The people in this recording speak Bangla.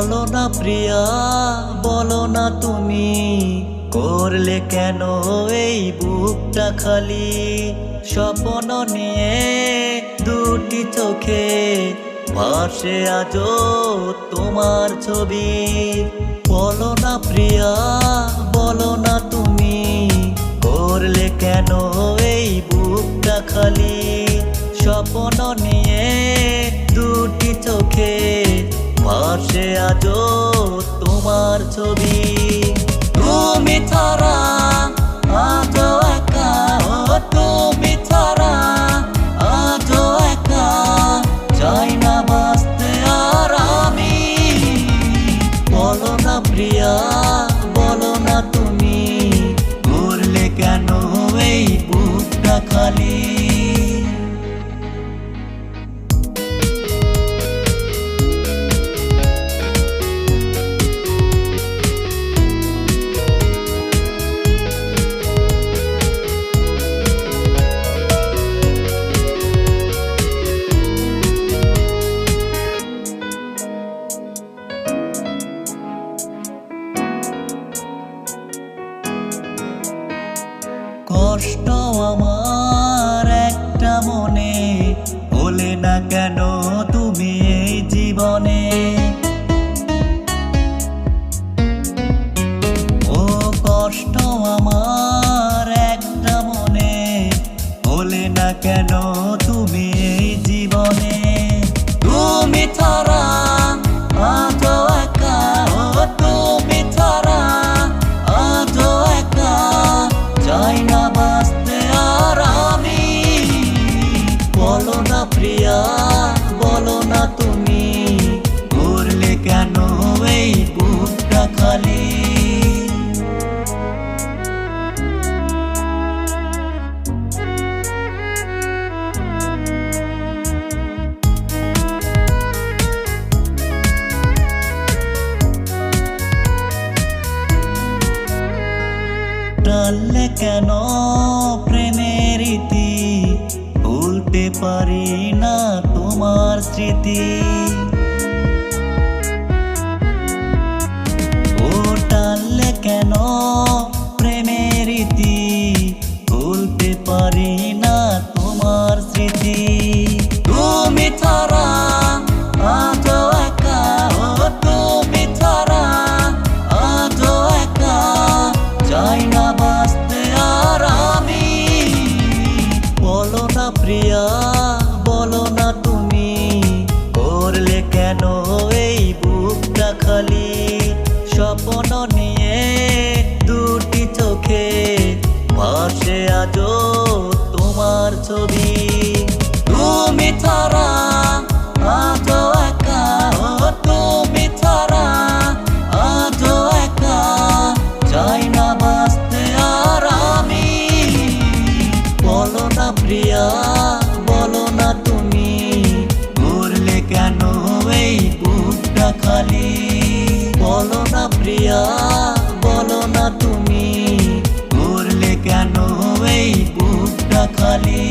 প্রিয়া, বলো না তুমি, করলে কেন এই বুকটা খালি? স্বপ্ন নিয়ে দুটি চোখে ভাসে আজও তোমার ছবি। বলো না প্রিয়া, বলো না তুমি, করলে কেন এই বুকটা খালি? স্বপ্ন নিয়ে দুটি চোখে ভাসে আজও তোমার ছবি। তুমি ছাড়া বলো না প্রিয়া বলো না তুমি। করলে কেন এই বুকটা খালি? কেন ভুলতে পারি না তোমার স্মৃতি। এই বুকটা খালি। বলো না প্রিয়া বলো না তুমি। করলে কেন এই বুকটা খালি?